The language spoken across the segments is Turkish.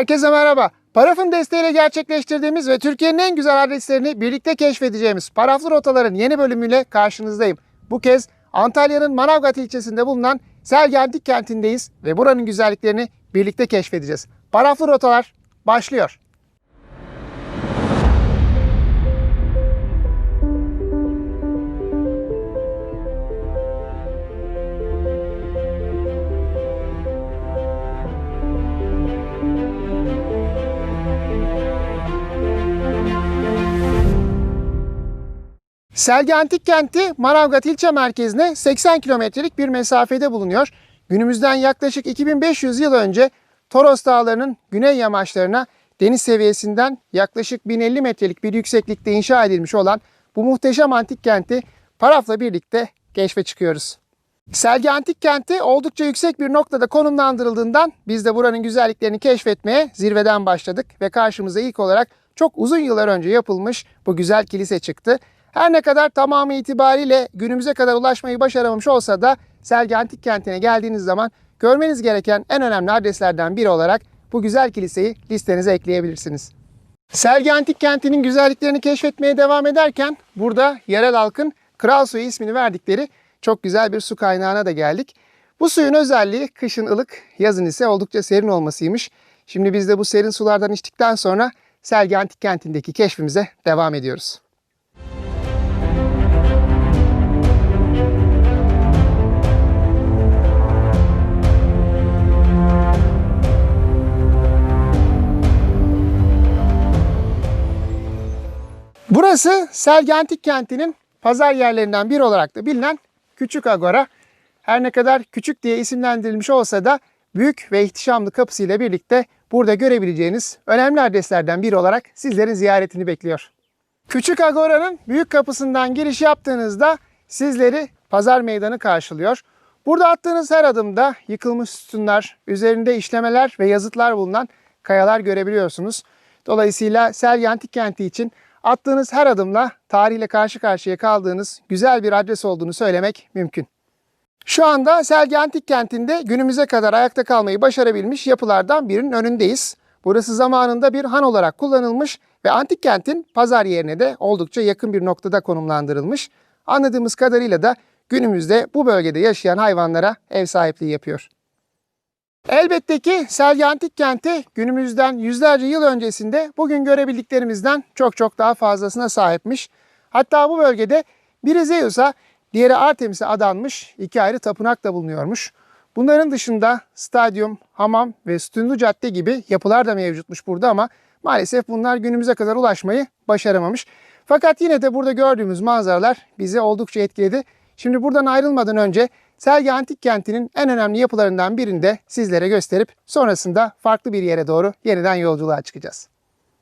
Herkese merhaba. Paraf'ın desteğiyle gerçekleştirdiğimiz ve Türkiye'nin en güzel adreslerini birlikte keşfedeceğimiz Paraflı Rotaların yeni bölümüyle karşınızdayım. Bu kez Antalya'nın Manavgat ilçesinde bulunan Selgi Antik Kenti'ndeyiz ve buranın güzelliklerini birlikte keşfedeceğiz. Paraflı Rotalar başlıyor. Selgi Antik Kenti Manavgat ilçe merkezine 80 kilometrelik bir mesafede bulunuyor. Günümüzden yaklaşık 2500 yıl önce Toros Dağları'nın güney yamaçlarına deniz seviyesinden yaklaşık 1050 metrelik bir yükseklikte inşa edilmiş olan bu muhteşem antik kenti Paraf'la birlikte keşfe çıkıyoruz. Selgi Antik Kenti oldukça yüksek bir noktada konumlandırıldığından biz de buranın güzelliklerini keşfetmeye zirveden başladık ve karşımıza ilk olarak çok uzun yıllar önce yapılmış bu güzel kilise çıktı. Her ne kadar tamamı itibariyle günümüze kadar ulaşmayı başaramamış olsa da Selgi Antik Kenti'ne geldiğiniz zaman görmeniz gereken en önemli adreslerden biri olarak bu güzel kiliseyi listenize ekleyebilirsiniz. Selgi Antik Kenti'nin güzelliklerini keşfetmeye devam ederken burada yerel halkın Kral Suyu ismini verdikleri çok güzel bir su kaynağına da geldik. Bu suyun özelliği kışın ılık, yazın ise oldukça serin olmasıymış. Şimdi biz de bu serin sulardan içtikten sonra Selgi Antik Kenti'ndeki keşfimize devam ediyoruz. Burası Selgi Antik Kenti'nin pazar yerlerinden biri olarak da bilinen Küçük Agora. Her ne kadar küçük diye isimlendirilmiş olsa da büyük ve ihtişamlı kapısıyla birlikte burada görebileceğiniz önemli adreslerden biri olarak sizlerin ziyaretini bekliyor. Küçük Agora'nın büyük kapısından giriş yaptığınızda sizleri pazar meydanı karşılıyor. Burada attığınız her adımda yıkılmış sütunlar, üzerinde işlemeler ve yazıtlar bulunan kayalar görebiliyorsunuz. Dolayısıyla Selgi Antik Kenti için attığınız her adımla tarihle karşı karşıya kaldığınız güzel bir adres olduğunu söylemek mümkün. Şu anda Selgi Antik Kenti'nde günümüze kadar ayakta kalmayı başarabilmiş yapılardan birinin önündeyiz. Burası zamanında bir han olarak kullanılmış ve antik kentin pazar yerine de oldukça yakın bir noktada konumlandırılmış. Anladığımız kadarıyla da günümüzde bu bölgede yaşayan hayvanlara ev sahipliği yapıyor. Elbette ki Selgi Antik Kenti günümüzden yüzlerce yıl öncesinde bugün görebildiklerimizden çok çok daha fazlasına sahipmiş. Hatta bu bölgede biri Zeus'a, diğeri Artemis'e adanmış iki ayrı tapınak da bulunuyormuş. Bunların dışında stadyum, hamam ve sütunlu cadde gibi yapılar da mevcutmuş burada ama maalesef bunlar günümüze kadar ulaşmayı başaramamış. Fakat yine de burada gördüğümüz manzaralar bizi oldukça etkiledi. Şimdi buradan ayrılmadan önce Selgi Antik Kenti'nin en önemli yapılarından birini de sizlere gösterip sonrasında farklı bir yere doğru yeniden yolculuğa çıkacağız.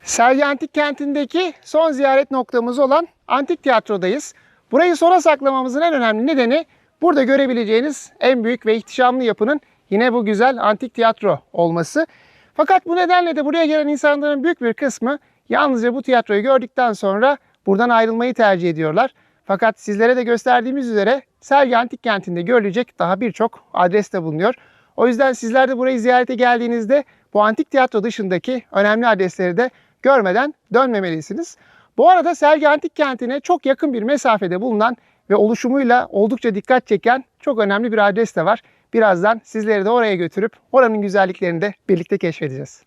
Selgi Antik Kenti'ndeki son ziyaret noktamız olan Antik Tiyatro'dayız. Burayı sona saklamamızın en önemli nedeni burada görebileceğiniz en büyük ve ihtişamlı yapının yine bu güzel Antik Tiyatro olması. Fakat bu nedenle de buraya gelen insanların büyük bir kısmı yalnızca bu tiyatroyu gördükten sonra buradan ayrılmayı tercih ediyorlar. Fakat sizlere de gösterdiğimiz üzere Selgi Antik Kenti'nde görülecek daha birçok adres de bulunuyor. O yüzden sizler de burayı ziyarete geldiğinizde bu antik tiyatro dışındaki önemli adresleri de görmeden dönmemelisiniz. Bu arada Selgi Antik Kenti'ne çok yakın bir mesafede bulunan ve oluşumuyla oldukça dikkat çeken çok önemli bir adres de var. Birazdan sizleri de oraya götürüp oranın güzelliklerini de birlikte keşfedeceğiz.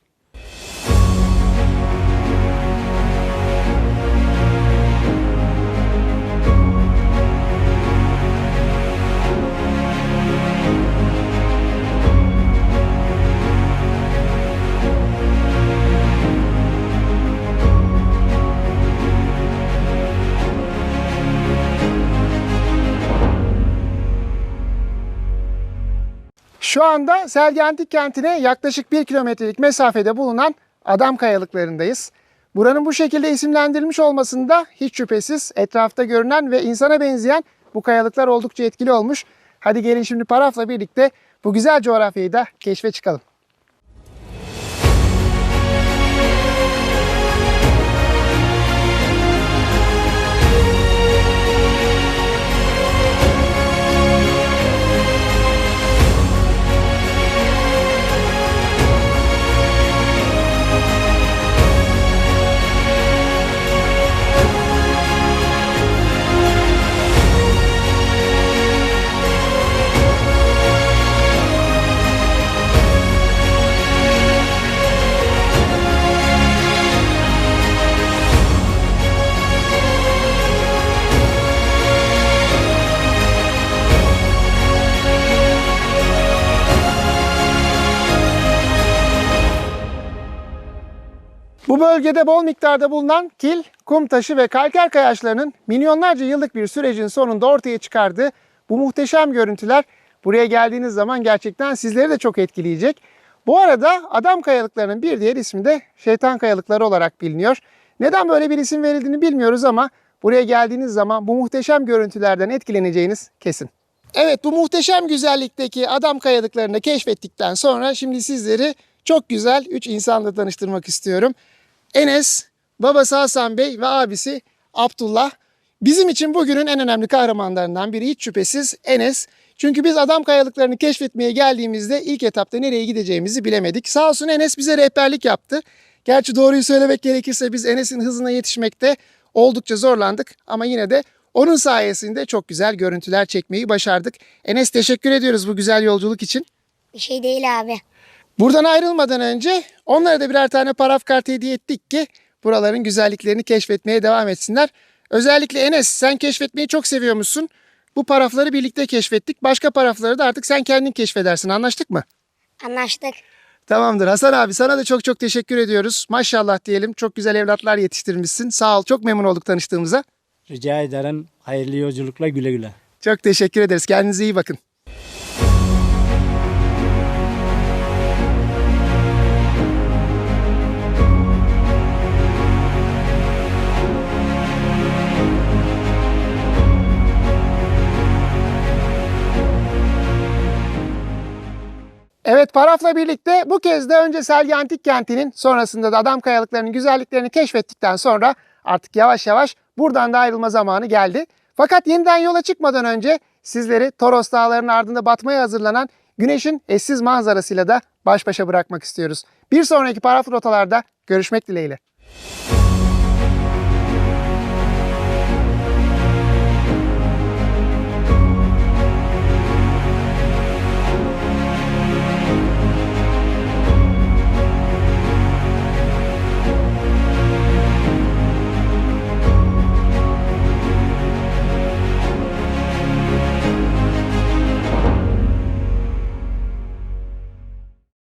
Şu anda Selgi Antik Kenti'ne yaklaşık 1 kilometrelik mesafede bulunan Adam Kayalıklarındayız. Buranın bu şekilde isimlendirilmiş olmasında hiç şüphesiz etrafta görünen ve insana benzeyen bu kayalıklar oldukça etkili olmuş. Hadi gelin şimdi Paraf'la birlikte bu güzel coğrafyayı da keşfe çıkalım. Bölgede bol miktarda bulunan kil, kum taşı ve kalker kayaçlarının milyonlarca yıllık bir sürecin sonunda ortaya çıkardığı bu muhteşem görüntüler buraya geldiğiniz zaman gerçekten sizleri de çok etkileyecek. Bu arada adam kayalıklarının bir diğer ismi de şeytan kayalıkları olarak biliniyor. Neden böyle bir isim verildiğini bilmiyoruz ama buraya geldiğiniz zaman bu muhteşem görüntülerden etkileneceğiniz kesin. Evet bu muhteşem güzellikteki adam kayalıklarını keşfettikten sonra şimdi sizleri çok güzel 3 insanla tanıştırmak istiyorum. Enes, babası Hasan Bey ve abisi Abdullah. Bizim için bugünün en önemli kahramanlarından biri hiç şüphesiz Enes. Çünkü biz adam kayalıklarını keşfetmeye geldiğimizde ilk etapta nereye gideceğimizi bilemedik. Sağ olsun Enes bize rehberlik yaptı. Gerçi doğruyu söylemek gerekirse biz Enes'in hızına yetişmekte oldukça zorlandık ama yine de onun sayesinde çok güzel görüntüler çekmeyi başardık. Enes teşekkür ediyoruz bu güzel yolculuk için. Bir şey değil abi. Buradan ayrılmadan önce onlara da birer tane paraf kart hediye ettik ki buraların güzelliklerini keşfetmeye devam etsinler. Özellikle Enes sen keşfetmeyi çok seviyormuşsun. Bu parafları birlikte keşfettik. Başka parafları da artık sen kendin keşfedersin. Anlaştık mı? Anlaştık. Tamamdır Hasan abi sana da çok çok teşekkür ediyoruz. Maşallah diyelim çok güzel evlatlar yetiştirmişsin. Sağ ol çok memnun olduk tanıştığımıza. Rica ederim. Hayırlı yolculukla güle güle. Çok teşekkür ederiz. Kendinize iyi bakın. Evet Paraf'la birlikte bu kez de önce Selgi Antik Kenti'nin sonrasında da Adam Kayalıkları'nın güzelliklerini keşfettikten sonra artık yavaş yavaş buradan da ayrılma zamanı geldi. Fakat yeniden yola çıkmadan önce sizleri Toros Dağları'nın ardında batmaya hazırlanan güneşin eşsiz manzarasıyla da baş başa bırakmak istiyoruz. Bir sonraki Paraf rotalarda görüşmek dileğiyle.